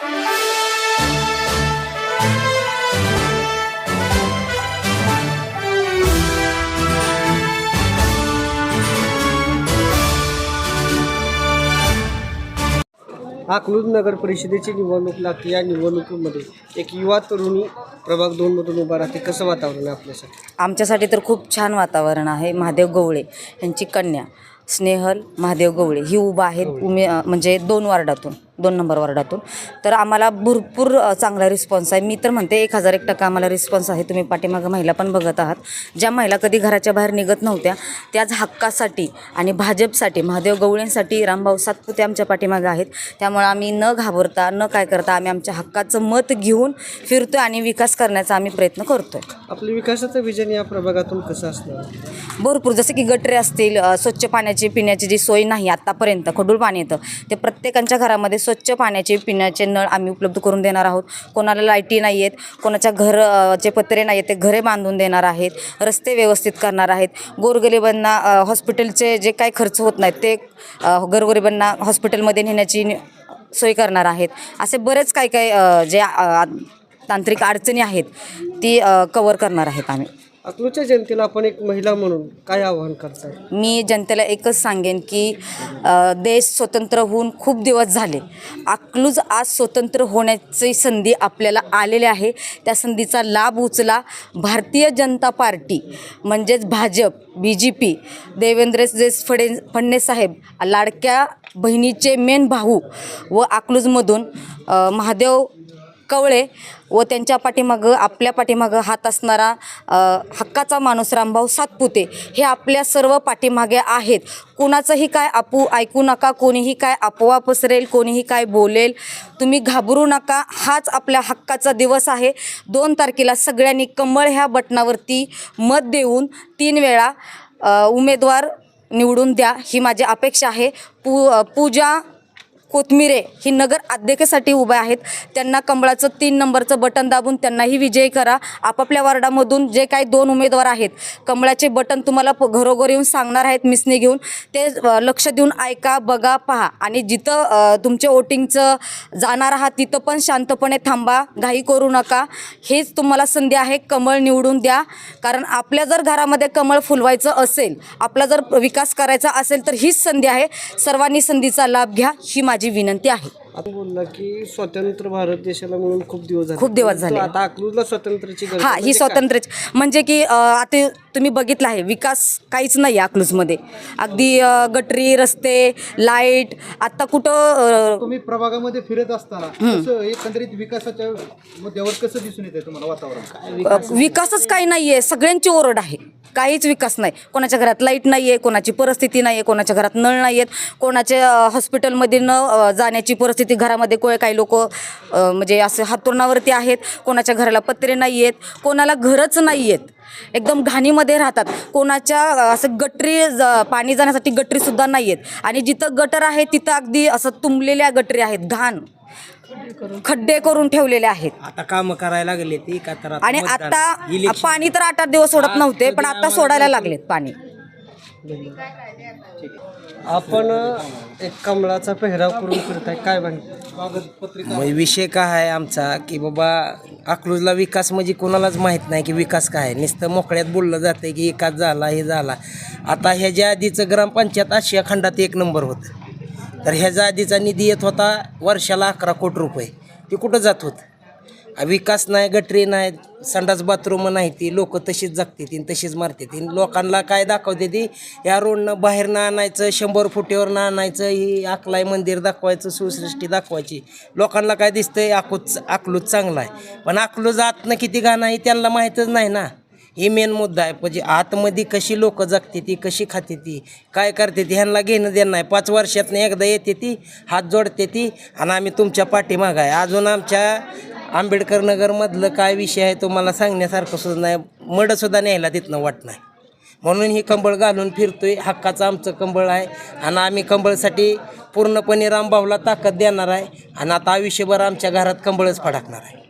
अकलूज नगर परिषदेची निवडणूक लागते या निवडणुकीमध्ये एक युवा तरुणी प्रभाग दोनमधून उभा राहते. कसं वातावरण आहे आपल्यासाठी? आमच्यासाठी तर खूप छान वातावरण आहे. महादेव गवळे यांची कन्या स्नेहल महादेव गवळे ही उभा आहेत. उमे म्हणजे दोन वार्डातून. दोन नंबर वार्डातून. तर आम्हाला भरपूर चांगला रिस्पॉन्स आहे. मी तर म्हणते एक हजार एक टक्का आम्हाला रिस्पॉन्स आहे. तुम्ही पाठीमागं महिला पण बघत आहात. ज्या महिला कधी घराच्या बाहेर निघत नव्हत्या त्याच हक्कासाठी आणि भाजपसाठी महादेव गवळेंसाठी रामभाऊ सातपुते आमच्या पाठीमागं आहेत. त्यामुळे आम्ही न घाबरता न काय करता आम्ही आमच्या हक्काचं मत घेऊन फिरतोय आणि विकास करण्याचा आम्ही प्रयत्न करतोय. आपलं विकासाचं विजन या प्रभागातून कसं असणार? भरपूर जसे की गटरे असतील स्वच्छ पाण्याची पिण्याची जी सोय नाही आत्तापर्यंत खडूळ पाणी येतं ते प्रत्येकांच्या घरामध्ये स्वच्छ पाण्याचे पिण्याचे नळ आम्ही उपलब्ध करून देणार आहोत. कोणाला लाईटी नाही आहेत कोणाच्या घर पत्रे नाही आहेत ते घरे बांधून देणार आहेत रस्ते व्यवस्थित करणार आहेत. गोरगरिबांना हॉस्पिटलचे जे काही खर्च होत नाहीत ते गोरगरिबांना हॉस्पिटलमध्ये नेण्याची सोय करणार आहेत. असे बरेच काही काही जे तांत्रिक अडचणी आहेत ती कवर करणार आहेत आम्ही. अकलूजच्या जनतेला आपण एक महिला म्हणून काय आव्हान करताय? मी जनतेला एकच सांगेन की अ, देश स्वतंत्र होऊन खूप दिवस झाले. अकलूज आज स्वतंत्र होण्याची संधी आपल्याला आलेली आहे. त्या संधीचा लाभ उचला भारतीय जनता पार्टी म्हणजेच BJP B J P Devendra फडे Fadnavis साहेब लाडक्या बहिणीचे मेन भाऊ व अकलूजमधून अ, महादेव कवळे व त्यांच्या पाठीमागं आपल्या पाठीमागं हात असणारा हक्काचा माणूस रामभाऊ सातपुते हे आपल्या सर्व पाठीमागे आहेत. कुणाचंही काय आपू ऐकू नका कोणीही काय अफवा पसरेल कोणीही काय बोलेल तुम्ही घाबरू नका. हाच आपल्या हक्काचा दिवस आहे. दोन तारखेला सगळ्यांनी कमळ ह्या बटनावरती मत देऊन तीन वेळा उमेदवार निवडून द्या ही माझी अपेक्षा आहे. पू पूजा कोथमिरे ही नगर अध्यक्षसाठी उभे आहेत. त्यांना कमळाचं तीन नंबरचं बटन दाबून त्यांनाही विजयी करा. आपापल्या वार्डामधून जे काही दोन उमेदवार आहेत कमळाचे बटन तुम्हाला प- घरोघरी येऊन सांगणार आहेत मिसने घेऊन. ते लक्ष देऊन ऐका बघा पहा. आणि जिथं तुमच्या तुमचे वोटिंगचं जाणार आहात तिथं पण शांतपणे थांबा. घाई करू नका. हेच तुम्हाला संधी आहे. कमळ निवडून द्या. कारण आपल्या जर घरामध्ये कमळ फुलवायचं असेल आपला जर विकास करायचा असेल तर हीच संधी आहे. सर्वांनी संधीचा लाभ घ्या. ही माझी विनंती आहे. आपण बोलला की स्वतंत्र भारत देशाला मिळून खूप दिवस झाले. खूप दिवस झाले. आता अकलूजला स्वतंत्रची गरज हा. ही म्हणजे काय? स्वातंत्र्य म्हणजे की अ, आता तुम्ही बघितलं आहे विकास काहीच नाही आहे अकलूजमध्ये. अगदी अ, गटरी रस्ते लाइट आत्ता कुठं अ, तुम्ही प्रभागामध्ये फिरत असताना कसं एकंदरीत विकासाच्या मुद्द्यावर कसं दिसून येते तुम्हाला वातावरण? अ, विकासच काही नाही आहे सगळ्यांची ओरड आहे. काहीच विकास नाही. कोणाच्या घरात लाइट नाही आहे कोणाची परिस्थिती नाही आहे कोणाच्या घरात नळ नाही आहेत कोणाच्या अ, हॉस्पिटलमध्ये न अ, जाण्याची परिस्थिती घरामध्ये को काही लोक म्हणजे असं हातुरणावरती आहेत कोणाच्या घराला पत्रे नाही आहेत कोणाला घरच नाही आहेत एकदम घाणीमध्ये राहतात. कोणाच्या असं गटरी ज- पाणी जाण्यासाठी गटरीसुद्धा नाही आहेत आणि जिथं गटर आहे तिथं अगदी असं तुंबलेल्या गटरी आहेत. घाण. खड्डे करून ठेवलेले आहेत. आता काम करायला लागले ती का तर आणि आता पाणी तर आठ आठ दिवस सोडत नव्हते पण आता सोडायला लागलेत पाणी. आपण एक कमळाचा पेहराव करून फिरताय. काय माहिती मग विषय काय आहे आमचा की बाबा अकलूजला विकास म्हणजे कोणालाच माहीत नाही की विकास काय आहे. नुसतं मोकळ्यात बोललं जातं की विकास झाला हे झाला. आता ह्याच्या आधीचं ग्रामपंचायत आशिया खंडात एक नंबर होतं. तर ह्याच्या आधीचा निधी येत होता वर्षाला अकरा कोटी रुपये. ते कुठं जात होतं? विकास नाही गटरी नाही संडास बाथरूम नाही ती लोक तशीच जगते ती तशीच मारते ती लोकांना काय दाखवते ती? या रोडनं बाहेरनं आणायचं शंभर फुटीवरनं आणायचं ही अकलाई मंदिर दाखवायचं सुसृष्टी दाखवायची. लोकांना काय दिसतंय? आकूच अकलूज चांगला आहे. पण अकलूज आतनं किती गाणं आहे त्यांना माहीतच नाही ना. ही मेन मुद्दा आहे. म्हणजे आतमध्ये कशी लोक जगते ती कशी खाते ती काय करते ती? ह्यांना घेणं देणं नाही. पाच वर्षातनं एकदा येते ती हात जोडते ती आणि आम्ही तुमच्या पाठीमागं आहे. अजून आमच्या आंबेडकर नगरमधलं काय विषय आहे तो मला सांगण्यासारखं सुद्धा नाही. मडसुद्धा न्यायला तिथनं वाट नाही. म्हणून ही कंबळ घालून फिरतोय. हक्काचं आमचं कंबळ आहे. आणि आम्ही कंबळसाठी पूर्णपणे रामभाऊला ताकद देणार आहे. आणि आता आयुष्यभर आमच्या घरात कंबळच फडकणार आहे.